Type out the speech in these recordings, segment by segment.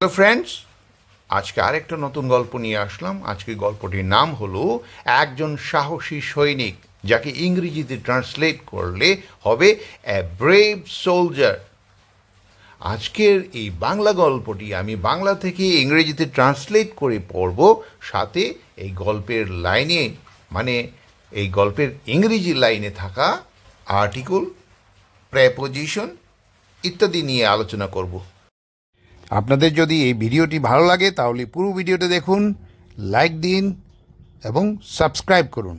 Hello friends আজকে আরেকটা নতুন গল্প নিয়ে আসলাম। আজকে গল্পটির নাম হলো, একজন সাহসী সৈনিক, যাকে ইংরেজিতে ট্রান্সলেট করলে হবে এ ব্রেভ সোলজার আজকের এই বাংলা গল্পটি আমি বাংলা থেকে ইংরেজিতে ট্রান্সলেট করে পড়ব, সাথে এই গল্পের লাইনে মানে এই গল্পের ইংরেজি লাইনে থাকা আর্টিকল প্রেপোজিশন ইত্যাদি নিয়ে আলোচনা করব। আপনাদের যদি এই ভিডিওটি ভালো লাগে, তাহলে পুরো ভিডিওটা দেখুন, লাইক দিন, এবং সাবস্ক্রাইব করুন।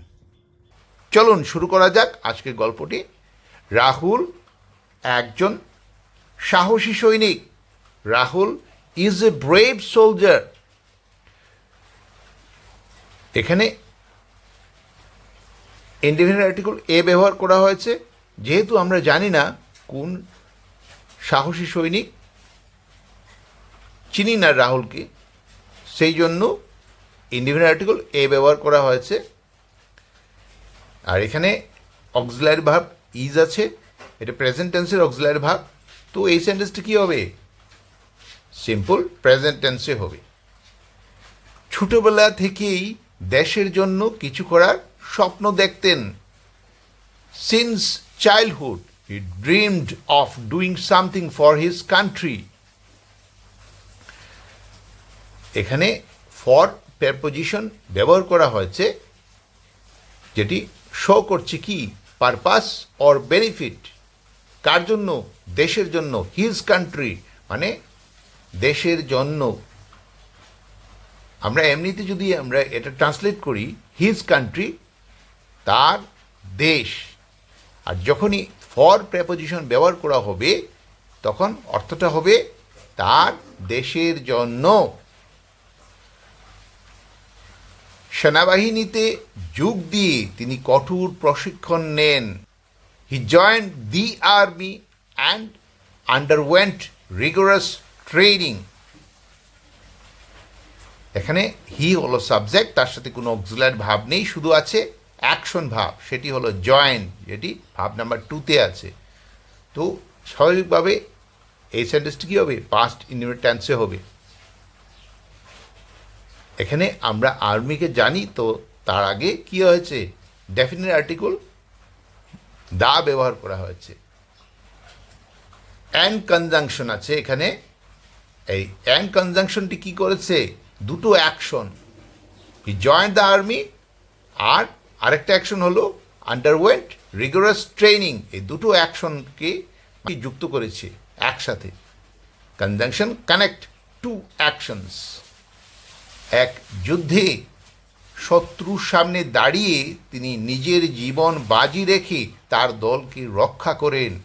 চলুন, শুরু করা যাক আজকের গল্পটি। রাহুল একজন সাহসী সৈনিক। Rahul is a brave soldier এখানে ইন্ডিভিজুয়াল আর্টিকেল এ ব্যবহার করা হয়েছে। যেহেতু আমরা জানি না কোন সাহসী সৈনিক চিনি না রাহুলকে, সেই জন্য ইন্ডিভিজুয়াল আর্টিকেল এ ব্যবহার করা হয়েছে। আর এখানে অক্সিলারি ভাব ইজ আছে, এটা প্রেজেন্ট টেন্সের অক্সিলারি ভাব তো এই সেন্টেন্সটা কী হবে? সিম্পল প্রেজেন্ট টেন্সে হবে। ছোটবেলা থেকেই দেশের জন্য কিছু করার স্বপ্ন দেখতেন। Since childhood he dreamed of doing something for his country এখানে ফর প্রেপোজিশন ব্যবহার করা হয়েছে, যেটি শো করছে কি? পারপাস অর বেনিফিট কার জন্য? দেশের জন্য। হিজ কান্ট্রি মানে দেশের জন্য। আমরা এমনিতে যদি আমরা এটা ট্রান্সলেট করি হিজ কান্ট্রি তার দেশ। আর যখনই ফর প্রেপোজিশন ব্যবহার করা হবে, তখন অর্থটা হবে তার দেশের জন্য। সেনাবাহিনীতে যোগ দিয়ে তিনি কঠোর প্রশিক্ষণ নেন। He joined the army and underwent rigorous training এখানে হি হলো সাবজেক্ট তার সাথে কোনো অক্সিলার ভাব নেই, শুধু আছে অ্যাকশন ভাব। সেটি হলো জয়েন যেটি ভাব নাম্বার টুতে আছে। তো স্বাভাবিকভাবে এই সেন্টেন্সটি কী হবে? পাস্ট ইনডিফিনিট টেন্সে হবে। এখানে আমরা আর্মিকে জানি, তো তার আগে কি হয়েছে? ডেফিনেট আর্টিকেল দা ব্যবহার করা হয়েছে। অ্যান্ড কনজাংশন আছে এখানে। এই অ্যান্ড কনজাংশনটি কি করেছে? দুটো অ্যাকশন জয়েন্ট দ্য আর্মি আর আরেকটা অ্যাকশন হলো আন্ডারওয়েন্ট রিগোরাস ট্রেনিং এই দুটো অ্যাকশনকে যুক্ত করেছে? একসাথে। কনজাংশন কানেক্ট টু অ্যাকশনস এক যুদ্ধে শত্রুর সামনে দাঁড়িয়ে তিনি নিজের জীবন বাজি রেখে তার দলকে রক্ষা করেন।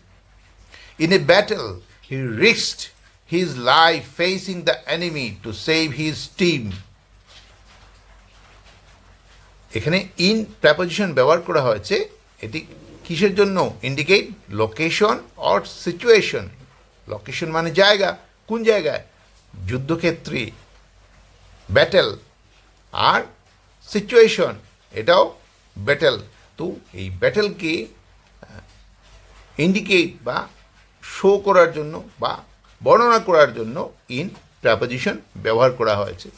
In a battle he risked his life facing the enemy to save his team এখানে ইন প্রেপোজিশন ব্যবহার করা হয়েছে, এটি কিসের জন্য? Indicate location or situation location মানে জায়গা। কোন জায়গায়? যুদ্ধক্ষেত্রে। ব্যাটেল আর সিচুয়েশন এটাও ব্যাটেল তো এই ব্যাটেলকে ইন্ডিকেট বা শো করার জন্য বা বর্ণনা করার জন্য ইন প্রাপোজিশন ব্যবহার করা হয়েছে।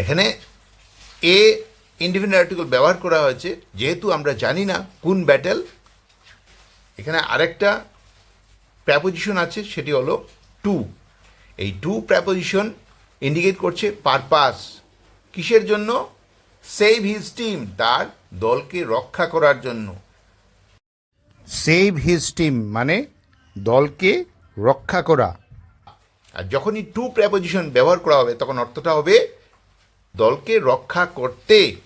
এখানে এ ইন্ডিপেন্ডেন্ট আর্টিকেল ব্যবহার করা হয়েছে, যেহেতু আমরা জানি না কোন ব্যাটেল এখানে আরেকটা প্র্যাপোজিশন আছে, সেটি হলো টু এই টু প্র্যাপোজিশন ইন্ডিকেট করছে পারপাস কিসের জন্য? সেভ হিজ টিম তার দলকে রক্ষা করার জন্য। সেভ হিজ টিম মানে দলকে রক্ষা করা। আর যখনই টু প্র্যাপোজিশন ব্যবহার করা হবে, তখন অর্থটা হবে দলকে রক্ষা করতে।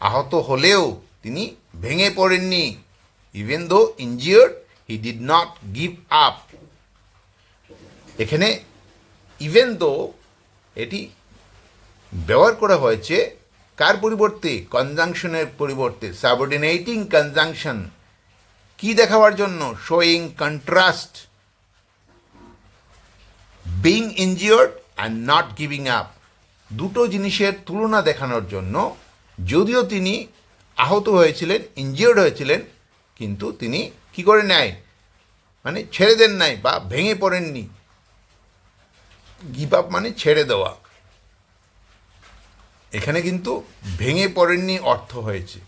আহত হলেও তিনি ভেঙে পড়েননি even though injured he did not give up এখানে ইভেন দো এটি ব্যবহার করা হয়েছে, কার পরিবর্তে? কনজাংশনের পরিবর্তে। সাবঅর্ডিনেটিং কনজাংশন কি দেখাবার জন্য? Showing contrast being injured and not giving up দুটো জিনিসের তুলনা দেখানোর জন্য যদিও তিনি আহত হয়েছিলেন ইনজিওর্ড হয়েছিলেন, কিন্তু তিনি কি করে নেয়? মানে ছেড়ে দেন নাই বা ভেঙে পড়েননি। গিভ আপ মানে ছেড়ে দেওয়া। এখানে কিন্তু ভেঙে পড়েননি অর্থ হয়েছে।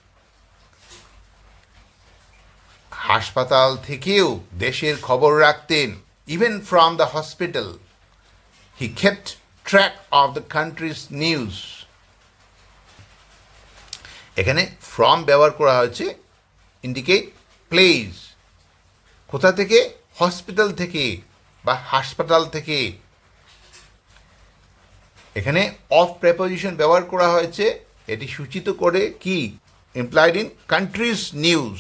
হাসপাতাল থেকেও দেশের খবর রাখতেন even from the hospital he kept track of the country's news এখানে ফ্রম ব্যবহার করা হয়েছে ইন্ডিকেট প্লেস কোথা থেকে? হসপিটাল থেকে বা হাসপাতাল থেকে। এখানে অফ প্রেপোজিশন ব্যবহার করা হয়েছে, এটি সূচিত করে কি? এমপ্লয়েড ইন কান্ট্রিজ নিউজ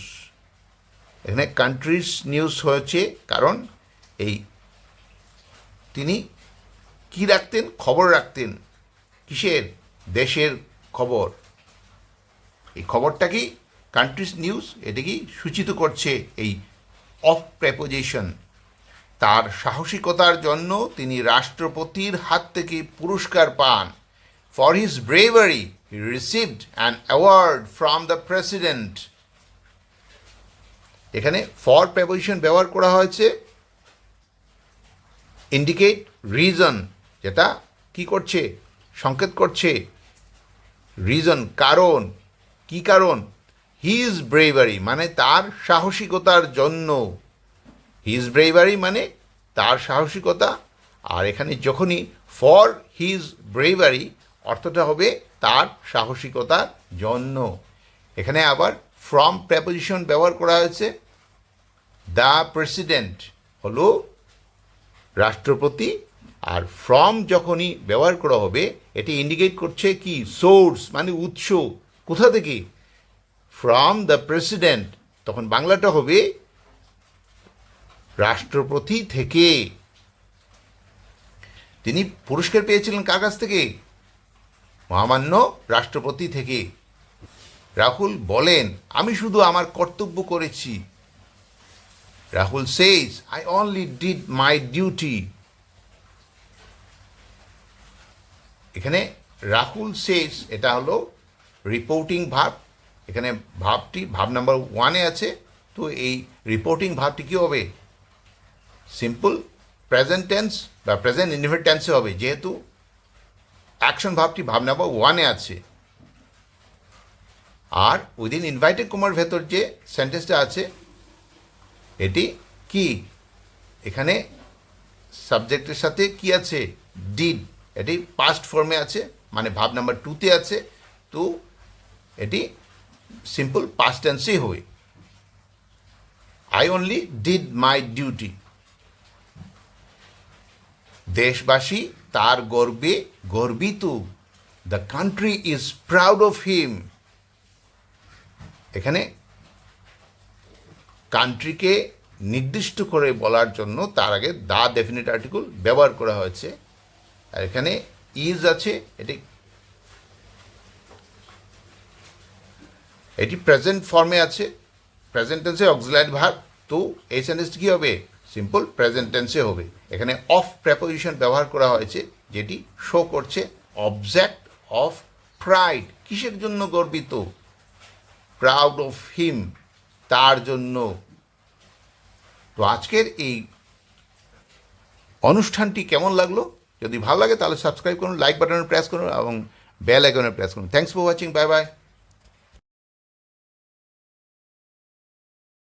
এখানে কান্ট্রিজ নিউজ হয়েছে, কারণ এই তিনি কি রাখতেন? খবর রাখতেন। কিসের? দেশের খবর। এই খবরটা কি? কান্ট্রিজ নিউজ এটি কি সূচিত করছে এই অফ প্রেপোজিশন তার সাহসিকতার জন্য তিনি রাষ্ট্রপতির হাত থেকে পুরস্কার পান। For his bravery he received an award from the president এখানে ফর প্রেপোজিশন ব্যবহার করা হয়েছে। ইন্ডিকেট রিজন যেটা কি করছে? সংকেত করছে। রিজন কারণ। কি কারণ? হিজ ব্রেভারি মানে তার সাহসিকতার জন্য। হিজ ব্রেভারি মানে তার সাহসিকতা। আর এখানে যখনই ফর হিজ ব্রেভারি অর্থটা হবে তার সাহসিকতার জন্য। এখানে আবার ফ্রম প্রেপোজিশন ব্যবহার করা হয়েছে। দ্য প্রেসিডেন্ট হলো রাষ্ট্রপতি। আর ফ্রম যখনই ব্যবহার করা হবে, এটি ইন্ডিকেট করছে কি? সোর্স মানে উৎস। কোথা থেকে? ফ্রম দ্য প্রেসিডেন্ট তখন বাংলাটা হবে রাষ্ট্রপতি থেকে। তিনি পুরস্কার পেয়েছিলেন কার কাছ থেকে? মহামান্য রাষ্ট্রপতি থেকে। রাহুল বলেন, আমি শুধু আমার কর্তব্য করেছি। Rahul says I only did my duty এখানে রাহুল সেজ এটা হলো রিপোর্টিং ভাব। এখানে ভাবটি, ভাব নাম্বার ওয়ানে আছে। তো এই রিপোর্টিং ভাবটি কী হবে? সিম্পল প্রেজেন্ট টেন্স বা প্রেজেন্ট ইনডিফিনিট টেন্সে হবে। যেহেতু অ্যাকশন ভাবটি ভাব নাম্বার ওয়ানে আছে। আর উইদিন ইনভাইটেড কুমার ভেতর যে সেন্টেন্সটা আছে, এটি কি? এখানে সাবজেক্টের সাথে কি আছে? ডিড এটি পাস্ট ফর্মে আছে মানে ভাব নাম্বার টুতে আছে। তো এটি সিম্পল পাস্ট টেন্সেই হবে। I only did my duty দেশবাসী তার গর্বে গর্বিত। The country is proud of him এখানে কান্ট্রিকে নির্দিষ্ট করে বলার জন্য তার আগে দা ডেফিনিট আর্টিকেল ব্যবহার করা হয়েছে। আর এখানে ইজ আছে, এটি এটি প্রেজেন্ট ফর্মে আছে। প্রেজেন্ট টেন্সে অক্সিলারি ভার্ব তো এই সেন্টেন্সটি কী হবে? সিম্পল প্রেজেন্ট টেন্সে হবে। এখানে অফ প্রেপোজিশন ব্যবহার করা হয়েছে, যেটি শো করছে অবজেক্ট অফ প্রাইড কিসের জন্য গর্বিত? প্রাউড অফ হিম তার জন্য। তো আজকের এই অনুষ্ঠানটি কেমন লাগল? যদি ভালো লাগে তাহলে সাবস্ক্রাইব করুন লাইক বাটনে প্রেস করুন এবং বেল আইকনে প্রেস করুন। Thanks for watching bye bye